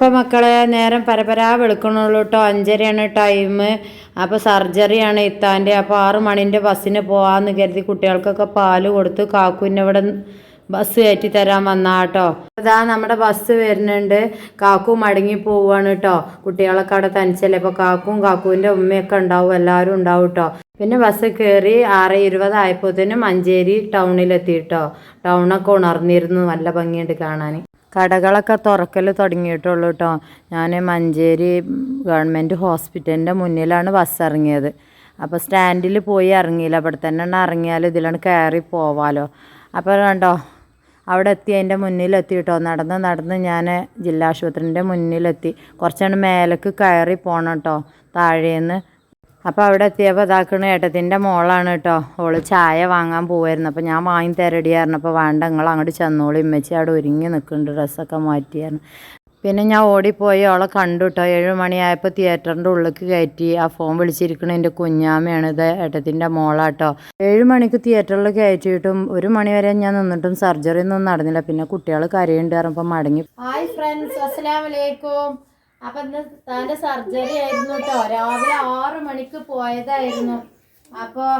അപ്പോൾ മക്കളെ നേരം പരപരാ വെളുക്കണുള്ളൂ കേട്ടോ അഞ്ചരയാണ് ടൈം അപ്പോൾ സർജറിയാണ് ഇത്താന്റെ. അപ്പോൾ ആറ് മണിന്റെ ബസ്സിന് പോകാമെന്ന് കരുതി കുട്ടികൾക്കൊക്കെ പാൽ കൊടുത്ത് കാക്കുവിന്റെ ഇവിടെ ബസ് കയറ്റി തരാൻ വന്നാ കേട്ടോ അതാ നമ്മുടെ ബസ് വരുന്നുണ്ട്. കാക്കു മടങ്ങി പോവാണ് കേട്ടോ കുട്ടികളൊക്കെ അവിടെ തനിച്ചല്ലേ. അപ്പോൾ കാക്കും കാക്കുവിന്റെ ഉമ്മയൊക്കെ ഉണ്ടാവും. എല്ലാവരും ഉണ്ടാവും കേട്ടോ പിന്നെ ബസ് കയറി ആറ് ഇരുപതായപ്പോഴത്തേനും മഞ്ചേരി ടൗണിലെത്തി കേട്ടോ ടൗണൊക്കെ ഉണർന്നിരുന്നു. നല്ല ഭംഗിയുണ്ട് കാണാൻ. കടകളൊക്കെ തുറക്കൽ തുടങ്ങിയിട്ടുള്ളൂ കേട്ടോ ഞാൻ മഞ്ചേരി ഗവൺമെന്റ് ഹോസ്പിറ്റലിന്റെ മുന്നിലാണ് ബസ് ഇറങ്ങിയത്. അപ്പോൾ സ്റ്റാൻഡിൽ പോയി ഇറങ്ങിയില്ല. അവിടെ തന്നെ ഇറങ്ങിയാൽ ഇതിലാണ് കയറി പോവാലോ. അപ്പോൾ കണ്ടോ അവിടെ എത്തി അതിന്റെ മുന്നിലെത്തി കേട്ടോ നടന്ന് നടന്ന് ഞാൻ ജില്ലാ ആശുപത്രിന്റെ മുന്നിലെത്തി കുറച്ചാണ് മേലേക്ക് കയറി പോകണം കേട്ടോ താഴേന്ന് അപ്പോൾ അവിടെ എത്തിയപ്പോൾ ഇതാക്കണ ഏട്ടത്തിന്റെ മോളാണ് കേട്ടോ ഓൾ ചായ വാങ്ങാൻ പോവായിരുന്നു. അപ്പോൾ ഞാൻ വാങ്ങി തരടിയായിരുന്നു അപ്പോൾ വേണ്ട നിങ്ങൾ അങ്ങോട്ട് ചെന്നോളൂ. ഇമ്മച്ചി അവിടെ ഒരുങ്ങി നിൽക്കുന്നുണ്ട് ഡ്രസ്സൊക്കെ മാറ്റിയായിരുന്നു പിന്നെ ഞാൻ ഓടിപ്പോയി. അവളെ കണ്ടു കേട്ടോ ഏഴ് മണിയായപ്പോൾ തിയേറ്ററിന്റെ ഉള്ളിലേക്ക് കയറ്റി. ആ ഫോൺ വിളിച്ചിരിക്കണ എന്റെ കുഞ്ഞാമ്മയാണ് ഇത് ഏട്ടത്തിന്റെ മോളാട്ടോ ഏഴ് മണിക്ക് തിയേറ്ററിൽ കയറ്റിയിട്ടും ഒരു മണി വരെ ഞാൻ നിന്നിട്ടും സർജറി ഒന്നും നടന്നില്ല. പിന്നെ കുട്ടികൾ കരയുണ്ട് പറഞ്ഞപ്പോൾ മടങ്ങി. ഹായ് ഫ്രണ്ട്സ് അസ്സലാം വലൈക്കും അപ്പം ഇന്ന് താന്റെ സർജറി ആയിരുന്നു കേട്ടോ രാവിലെ ആറ് മണിക്ക് പോയതായിരുന്നു. അപ്പോൾ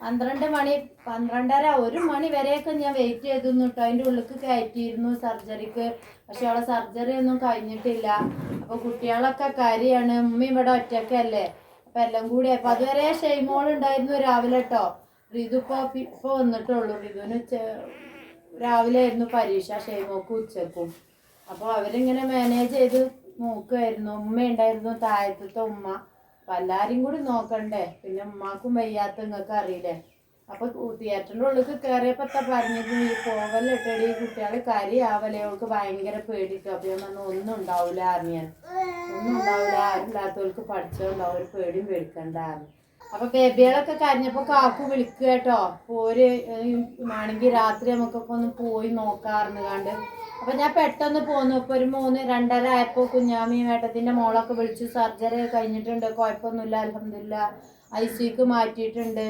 പന്ത്രണ്ട് മണി പന്ത്രണ്ടര ഒരു മണി വരെയൊക്കെ ഞാൻ വെയിറ്റ് ചെയ്തിരുന്നു കേട്ടോ അതിന്റെ ഉള്ളിക്ക് കയറ്റിയിരുന്നു സർജറിക്ക് പക്ഷെ അവളെ സർജറി ഒന്നും കഴിഞ്ഞിട്ടില്ല. അപ്പോൾ കുട്ടികളൊക്കെ കാര്യമാണ് ഉമ്മ ഇവിടെ ഒറ്റക്കല്ലേ അപ്പം എല്ലാം കൂടി അപ്പം അതുവരെ ഷെയ്മോൾ ഉണ്ടായിരുന്നു രാവിലെ കേട്ടോ റിതു ഇപ്പോൾ ഇപ്പോൾ വന്നിട്ടുള്ളൂ. റിതുവിന് ഉച്ച രാവിലെ ആയിരുന്നു പരീക്ഷ ഷെയ്മോക്കും ഉച്ചക്കും. അപ്പോൾ അവരിങ്ങനെ മാനേജ് ചെയ്ത് നോക്കുമായിരുന്നു ഉമ്മ ഉണ്ടായിരുന്നു താഴത്തെ ഉമ്മ. അപ്പം കൂടി നോക്കണ്ടേ? പിന്നെ ഉമ്മാക്കും വയ്യാത്ത നിങ്ങൾക്ക് അറിയില്ലേ? അപ്പോൾ തിയേറ്ററിന്റെ ഉള്ളിൽ കയറിയപ്പോൾ എത്താ പറഞ്ഞത് ഈ പോവല്ലിട്ടടി കുട്ടികളെ കരിയാവലേ അവൾക്ക് ഭയങ്കര പേടിട്ടോ അപ്പൊ ഞാൻ പറഞ്ഞു ഒന്നും ഉണ്ടാവില്ല അറിഞ്ഞാൽ ഒന്നും ഉണ്ടാവില്ല ആരില്ലാത്തവർക്ക് പഠിച്ചോണ്ടാവും. ഒരു പേടിയും പേടിക്കണ്ട അപ്പൊ ബേബികളൊക്കെ കരഞ്ഞപ്പോ കാക്കു വിളിക്കുക കേട്ടോ. പോര് ആണെങ്കിൽ രാത്രി നമുക്കൊക്കെ ഒന്ന് പോയി നോക്കാറുണ്ട് കണ്ട് അപ്പൊ ഞാൻ പെട്ടെന്ന് പോന്നു. ഇപ്പൊ ഒരു മൂന്ന് രണ്ടര ആയപ്പോ കുഞ്ഞാമി വേട്ടത്തിന്റെ മോളൊക്കെ വിളിച്ചു. സർജറി കഴിഞ്ഞിട്ടുണ്ട്. കുഴപ്പമൊന്നുമില്ല അലഹമില്ല ഐ സിക്ക് മാറ്റിയിട്ടുണ്ട്.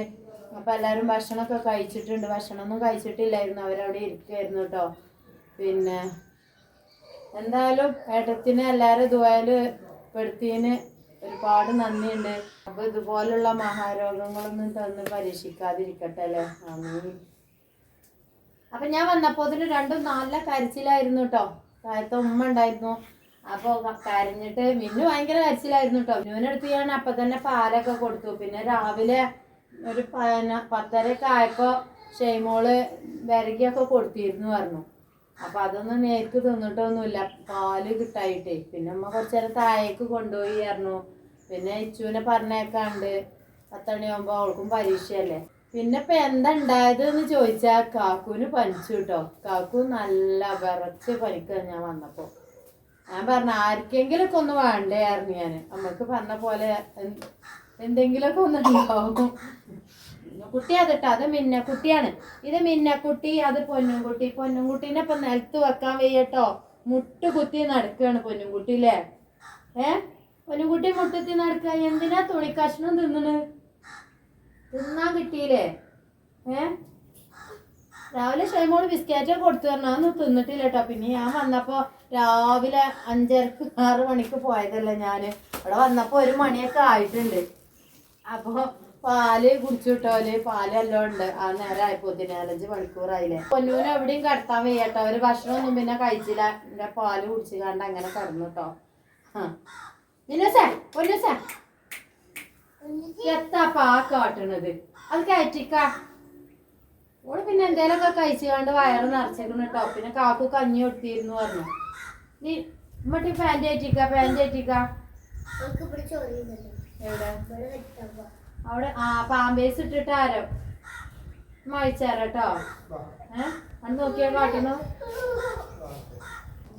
അപ്പൊ എല്ലാരും ഭക്ഷണമൊക്കെ കഴിച്ചിട്ടുണ്ട്. ഭക്ഷണമൊന്നും കഴിച്ചിട്ടില്ലായിരുന്നു. അവരവിടെ ഇരിക്കുമായിരുന്നു കേട്ടോ. പിന്നെ എന്തായാലും ഏട്ടത്തിന് എല്ലാവരും ഇതുപോലെ പെടുത്തിന് ഒരുപാട് നന്ദിയുണ്ട്. അപ്പൊ ഇതുപോലുള്ള മഹാരോഗങ്ങളൊന്നും തന്ന് പരീക്ഷിക്കാതിരിക്കട്ടെ അല്ലേ? ആമീൻ. അപ്പൊ ഞാൻ വന്നപ്പോൾ അതിന് രണ്ടും നല്ല കരച്ചിലായിരുന്നു കേട്ടോ താഴത്തെ ഉമ്മ ഉണ്ടായിരുന്നു. അപ്പോൾ കരഞ്ഞിട്ട് മിന്നു ഭയങ്കര കരച്ചിലായിരുന്നു കേട്ടോ മിന്നുവിനടുത്ത് ഞാൻ അപ്പൊ തന്നെ പാലൊക്കെ കൊടുത്തു. പിന്നെ രാവിലെ ഒരു പത്തരയൊക്കെ ആയപ്പോ ഷെയ്മോൾ വിരകിയൊക്കെ കൊടുത്തിരുന്നു പറഞ്ഞു. അപ്പൊ അതൊന്നും നേർക്ക് തിന്നിട്ടൊന്നുമില്ല. പാൽ കിട്ടായിട്ടേ. പിന്നെ അമ്മ കുറച്ച് നേരം താഴേക്ക് കൊണ്ടുപോയി പറഞ്ഞു. പിന്നെ ഇച്ചുവിനെ പറഞ്ഞേക്കാണ്ട് പത്തണിയാകുമ്പോ അവൾക്കും പരീക്ഷയല്ലേ? പിന്നെ ഇപ്പൊ എന്താ ഉണ്ടായത് എന്ന് ചോദിച്ചാ കാക്കുവിന് പനിച്ചു കേട്ടോ കാക്കു നല്ല വിറച്ച് പനിക്ക ഞാൻ വന്നപ്പോ. ഞാൻ പറഞ്ഞ ആർക്കെങ്കിലൊക്കെ ഒന്ന് വേണ്ടേയായിരുന്നു ഞാൻ നമ്മൾക്ക് പറഞ്ഞ പോലെ എന്ത്- എന്തെങ്കിലുമൊക്കെ ഒന്ന് ഉണ്ടാവും. കുട്ടി അതിട്ടോ അത് മിന്നക്കുട്ടിയാണ്. ഇത് മിന്നക്കുട്ടി അത് പൊന്നുംകുട്ടി. പൊന്നുംകുട്ടീനെ ഇപ്പൊ നിലത്ത് വെക്കാൻ വയ്യട്ടോ മുട്ട് കുത്തി നടക്കുകയാണ് പൊന്നുംകുട്ടി അല്ലേ ഏ? പൊന്നുംകുട്ടി മുട്ടത്തി നടക്കുക എന്തിനാ തുണിക്കഷ്ണം തിന്നണ്? തിന്നാൻ കിട്ടിയില്ലേ? ഏ? രാവിലെ ഷൈമോൾ ബിസ്ക്കറ്റൊക്കെ കൊടുത്തു തരണം അതൊന്നും തിന്നിട്ടില്ല കേട്ടോ. പിന്നെ ഞാൻ വന്നപ്പോൾ രാവിലെ അഞ്ചരക്ക് ആറ് മണിക്ക് പോയതല്ലേ ഞാൻ ഇവിടെ വന്നപ്പോൾ ഒരു മണിയൊക്കെ ആയിട്ടുണ്ട്. അപ്പോൾ പാൽ കുടിച്ചു കിട്ടോൽ പാൽ എല്ലാം ഉണ്ട്. ആ നേരം ആയപ്പോ നാലഞ്ച് മണിക്കൂറായില്ലേ. പൊന്നൂന് എവിടെയും കടത്താൻ വയ്യട്ടോ അവർ ഭക്ഷണമൊന്നും പിന്നെ കഴിച്ചില്ല. എന്റെ പാൽ കുടിച്ചു കണ്ട് അങ്ങനെ കടന്നു കേട്ടോ. നിന്നസേ പൊന്നൂസേ. എത്താപ്പാ ആ കാട്ടണത്. അത് കയറ്റിക്ക. ഓൾ പിന്നെ എന്തേലൊക്കെ കഴിച്ചു കണ്ട് വയറ് നിറച്ചേക്കണ കേട്ടോ പിന്നെ കാക്കു കഞ്ഞി കൊടുത്തിരുന്നു പറഞ്ഞു. നീ ഇമ്മട്ടി പാന്റ് ഏറ്റിക്ക പാന്റ് ഏറ്റിക്ക എവിടെ? അവിടെ ആ പാമ്പേസ് ഇട്ടിട്ട് ആരോ? മഴിച്ചാരട്ടോ ഏഹ് അത് നോക്കിയാ കാട്ടുന്നു.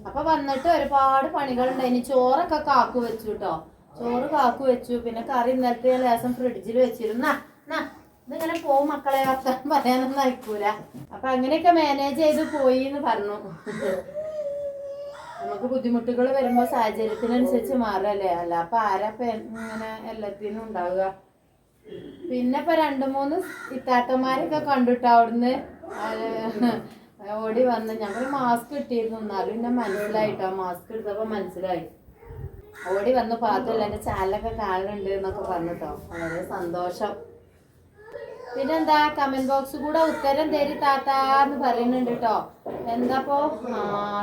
അപ്പൊ വന്നിട്ട് ഒരുപാട് പണികളുണ്ടായി. ചോറൊക്കെ കാക്കു വെച്ചു കേട്ടോ ചോറ് കാക്കു വെച്ചു. പിന്നെ കറി ഇന്നലത്തെ ലേസം ഫ്രിഡ്ജിൽ വെച്ചിരുന്ന. ഇതിങ്ങനെ പോവും മക്കളെ വർത്താനം പറയാനൊന്നും അയക്കൂല. അപ്പൊ അങ്ങനെയൊക്കെ മാനേജ് ചെയ്ത് പോയി എന്ന് പറഞ്ഞു. നമുക്ക് ബുദ്ധിമുട്ടുകൾ വരുമ്പോ സാഹചര്യത്തിനനുസരിച്ച് മാറല്ലേ? അല്ല അപ്പൊ ആരാ ഇപ്പൊ ഇങ്ങനെ എല്ലാത്തിനും ഉണ്ടാവുക? പിന്നെ ഇപ്പൊ രണ്ടു മൂന്ന് ഇത്താത്തമാരൊക്കെ കണ്ടിട്ട് അവിടുന്ന് ഓടി വന്ന്. ഞങ്ങൾ മാസ്ക് ഇട്ടിരുന്നു എന്നാലും എന്നെ മനസ്സിലായിട്ടോ? മാസ്ക് എടുത്തപ്പോ മനസ്സിലായി. ഓടി വന്ന് പാത്തല്ല എന്റെ ചാനലൊക്കെ കാണുന്നുണ്ട് എന്നൊക്കെ പറഞ്ഞിട്ടോ. വളരെ സന്തോഷം. പിന്നെന്താ? കമന്റ് ബോക്സ് കൂടെ ഉത്തരം തരി താത്താന്ന് പറയുന്നുണ്ട് കേട്ടോ എന്താപ്പോ?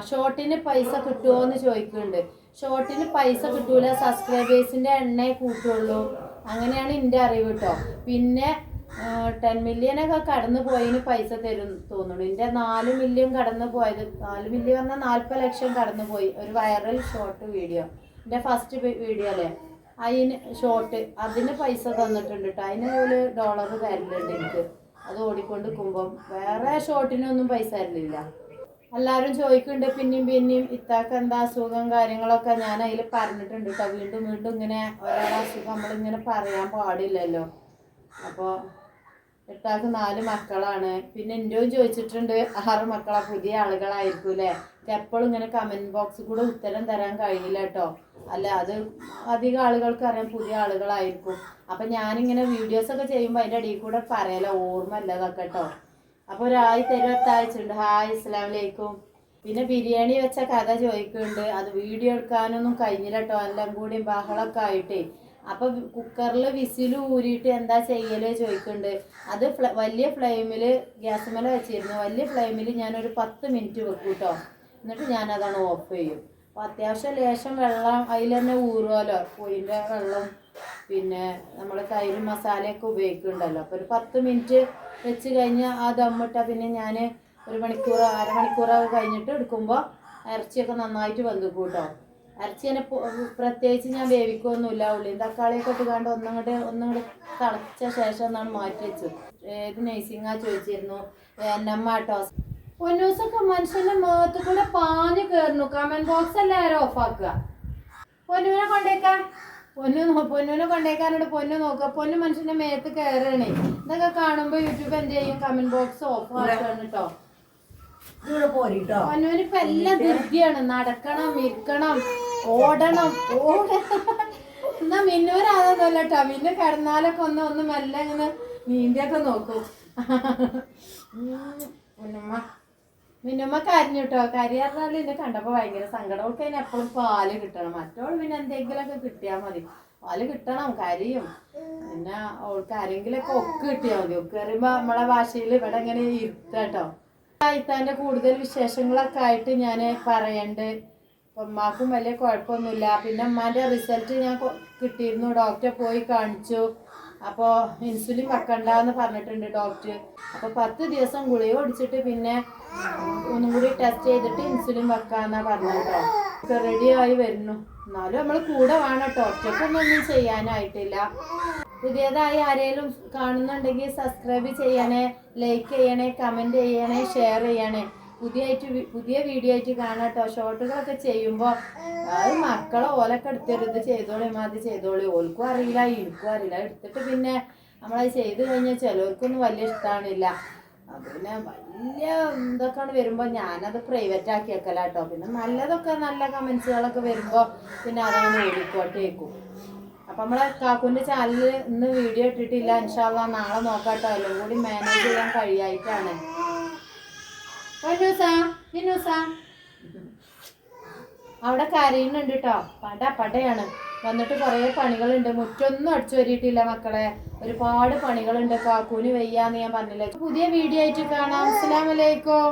ഷോർട്ടിന് പൈസ കിട്ടുമോ എന്ന് ചോദിക്കുന്നുണ്ട്. ഷോർട്ടിന് പൈസ കിട്ടൂല സബ്സ്ക്രൈബേഴ്സിന്റെ എണ്ണേ കൂട്ടുള്ളൂ. അങ്ങനെയാണ് എന്റെ അറിവ് കേട്ടോ പിന്നെ ടെൻ മില്യനൊക്കെ കടന്നു പോയതിന് പൈസ തരും തോന്നുന്നു. എന്റെ നാല് മില്യൺ കടന്നു പോയത് നാല് മില്യൺ പറഞ്ഞാൽ നാൽപ്പത് ലക്ഷം കടന്നു പോയി. ഒരു വൈറൽ ഷോർട്ട് വീഡിയോ എന്റെ ഫസ്റ്റ് വീഡിയോ അല്ലേ? അതിന് ഷോർട്ട് അതിന് പൈസ തന്നിട്ടുണ്ട് കേട്ടോ അതിന് ഒരു ഡോളർ തരലുണ്ട് എനിക്ക്. അത് ഓടിക്കൊണ്ട് നിൽക്കുമ്പം വേറെ ഷോർട്ടിനൊന്നും പൈസ തരലില്ല. എല്ലാവരും ചോദിക്കുന്നുണ്ട് പിന്നെയും പിന്നെയും ഇത്താക്ക് എന്താ അസുഖം കാര്യങ്ങളൊക്കെ ഞാൻ അതിൽ പറഞ്ഞിട്ടുണ്ട് കേട്ടോ വീണ്ടും വീണ്ടും ഇങ്ങനെ ഒരാളെ അസുഖം നമ്മളിങ്ങനെ പറയാൻ പാടില്ലല്ലോ. അപ്പോൾ ഇത്താക്ക് നാല് മക്കളാണ്. പിന്നെ എന്റെയും ചോദിച്ചിട്ടുണ്ട് ആറ് മക്കള? പുതിയ ആളുകളായിരിക്കും അല്ലേ? എപ്പോഴും ഇങ്ങനെ കമന്റ് ബോക്സിൽ കൂടെ ഉത്തരം തരാൻ കഴിയില്ല കേട്ടോ അല്ല അത് അധികം ആളുകൾക്ക് അറിയാം പുതിയ ആളുകളായിരിക്കും. അപ്പം ഞാനിങ്ങനെ വീഡിയോസൊക്കെ ചെയ്യുമ്പോൾ അതിന്റെ ഇടയിൽ കൂടെ പറയല ഓർമ്മ അല്ലതൊക്കെ കേട്ടോ അപ്പോൾ ഒരായി തരുവത്താഴ്ചയുണ്ട് ഹായ് ഇസ്ലാമിലേക്കും പിന്നെ ബിരിയാണി വെച്ച കഥ ചോദിക്കുന്നുണ്ട്. അത് വീഡിയോ എടുക്കാനൊന്നും കഴിഞ്ഞില്ല കേട്ടോ എല്ലാം കൂടി ബഹളൊക്കെ ആയിട്ടേ. അപ്പൊ കുക്കറിൽ വിസിൽ ഊരിയിട്ട് എന്താ ചെയ്യൽ ചോദിക്കുന്നുണ്ട് അത് വലിയ ഫ്ലെയിമിൽ ഗ്യാസുമല വെച്ചിരുന്നു. വലിയ ഫ്ലെയിമിൽ ഞാനൊരു പത്ത് മിനിറ്റ് വെക്കും കേട്ടോ എന്നിട്ട് ഞാനതാണ് ഓഫ് ചെയ്യും. അപ്പോൾ അത്യാവശ്യം ലേശം വെള്ളം അതിൽ തന്നെ ഊറുമല്ലോ കോഴിന്റെ വെള്ളം പിന്നെ നമ്മൾ തൈര് മസാലയൊക്കെ ഉപയോഗിക്കുന്നുണ്ടല്ലോ അപ്പോൾ ഒരു പത്ത് മിനിറ്റ് വെച്ച് കഴിഞ്ഞാൽ ആ ദമ്മിട്ട പിന്നെ ഞാൻ ഒരു മണിക്കൂർ അരമണിക്കൂറൊക്കെ കഴിഞ്ഞിട്ട് എടുക്കുമ്പോൾ ഇറച്ചിയൊക്കെ നന്നായിട്ട് വെന്തു പൊ- പ്രത്യേകിച്ച് ഞാൻ വേവിക്കൊന്നുമില്ല ഉള്ളിയും തക്കാളിയൊക്കെ ഇട്ടുകാണ്ട് ഒന്നങ്ങോട്ട് ഒന്നങ്ങോട്ട് തിളച്ച ശേഷം എന്നാണ് മാറ്റി വെച്ചത്. ഏത് നൈസിങ്ങാ ചോദിച്ചിരുന്നു. എന്നമ്മ കേട്ടോ. ദിവസമൊക്കെ മനുഷ്യന്റെ മുഖത്ത് കൂടെ പാഞ്ഞു കയറുന്നു കമന്റ് ബോക്സ് എല്ലാവരും ഓഫാക്കുക പൊന്നുവിനെ കൊണ്ടേക്കാം പൊന്നു പൊന്നുവിനെ കൊണ്ടേക്കാനോട് പൊന്നു നോക്കുക. പൊന്നു മനുഷ്യന്റെ മേത്ത് കയറണേ ഇതൊക്കെ കാണുമ്പോ യൂട്യൂബ് എന്ത് ചെയ്യും? കമന്റ് ബോക്സ് ഓഫ് ആക്കുകയാണ് കേട്ടോ ഇവിടെ പോരിട്ടോ? എല്ലാം നടക്കണം ഇരിക്കണം ഓടണം ഓടണം. എന്നാ മിന്നൂരാതൊന്നുമല്ല കേട്ടോ മിന്നു കിടന്നാലൊക്കെ ഒന്ന് ഒന്ന് മെല്ലെ ഇങ്ങനെ നീന്തിയൊക്കെ നോക്കും. മിന്നുമ്മ മിന്നുമ്മ കരഞ്ഞു കേട്ടോ കരിയാറിനാലും എന്നെ കണ്ടപ്പോ ഭയങ്കര സങ്കടം. അവൾക്ക് എപ്പോഴും പാൽ കിട്ടണം. മറ്റോൾ പിന്നെ എന്തെങ്കിലുമൊക്കെ കിട്ടിയാൽ മതി. പാൽ കിട്ടണം കരിയും. പിന്നെ അവൾക്ക് ആരെങ്കിലുമൊക്കെ ഒക്കെ കിട്ടിയാൽ മതി. ഒക്കെ അറിയുമ്പോ നമ്മളെ ഭാഷയിൽ ഇവിടെ ഇങ്ങനെ ഇരുത്താട്ടോ. ഇത്താന്റെ കൂടുതൽ വിശേഷങ്ങളൊക്കെ ആയിട്ട് ഞാൻ പറയണ്ട്. ഉമ്മാക്കും വലിയ കുഴപ്പമൊന്നുമില്ല. പിന്നെ ഉമ്മാന്റെ റിസൾട്ട് ഞാൻ കിട്ടിയിരുന്നു. ഡോക്ടറെ പോയി കാണിച്ചു. അപ്പോൾ ഇൻസുലിൻ വെക്കണ്ട എന്ന് പറഞ്ഞിട്ടുണ്ട് ഡോക്ടർ അപ്പോൾ പത്ത് ദിവസം ഗുളിക ഒടിച്ചിട്ട് പിന്നെ ഒന്നും കൂടി ടെസ്റ്റ് ചെയ്തിട്ട് ഇൻസുലിൻ വെക്കാമെന്നാണ് പറഞ്ഞത്. ഒക്കെ റെഡി ആയി വരുന്നു. എന്നാലും നമ്മൾ കൂടെ വേണം കേട്ടോ. ഒന്നും ചെയ്യാനായിട്ടില്ല. പുതിയതായി ആരെങ്കിലും കാണുന്നുണ്ടെങ്കിൽ സബ്സ്ക്രൈബ് ചെയ്യണേ ലൈക്ക് ചെയ്യണേ കമന്റ് ചെയ്യണേ ഷെയർ ചെയ്യണേ. പുതിയായിട്ട് പുതിയ വീഡിയോ ആയിട്ട് കാണാം കേട്ടോ ഷോർട്ടുകളൊക്കെ ചെയ്യുമ്പോൾ അത് മക്കളെ ഓലൊക്കെ എടുത്തിട്ട് ചെയ്തോളി അത് ചെയ്തോളി. ഓൽക്കും അറിയില്ല എനിക്കും അറിയില്ല. എടുത്തിട്ട് പിന്നെ നമ്മളത് ചെയ്ത് കഴിഞ്ഞാൽ ചിലവർക്കൊന്നും വലിയ ഇഷ്ടമാണില്ല പിന്നെ വലിയ ഇതൊക്കെയാണ് വരുമ്പോൾ ഞാനത് പ്രൈവറ്റ് ആക്കി വെക്കലാട്ടോ. പിന്നെ നല്ലതൊക്കെ നല്ല കമൻസുകളൊക്കെ വരുമ്പോൾ പിന്നെ അതങ്ങനെ ഓടിക്കോട്ടേക്കും. അപ്പം നമ്മളെ കാക്കുന്റെ ചാനലിൽ ഇന്ന് വീഡിയോ ഇട്ടിട്ടില്ല. ഇൻഷാല്ല നാളെ നോക്കാട്ടോ. എല്ലാം കൂടി മാനേജ് ചെയ്യാൻ കഴിയായിട്ടാണ്. അവിടെ കരയുന്നുണ്ട് കേട്ടോ പട പടയാണ്. വന്നിട്ട് കുറേ പണികളുണ്ട്. മുറ്റൊന്നും അടിച്ചു വരിയിട്ടില്ല മക്കളെ. ഒരുപാട് പണികളുണ്ട്. കാക്കൂന് വയ്യാന്ന് ഞാൻ പറഞ്ഞില്ല. പുതിയ വീഡിയോ ആയിട്ട് കാണാം. അസ്സലാമലൈക്കും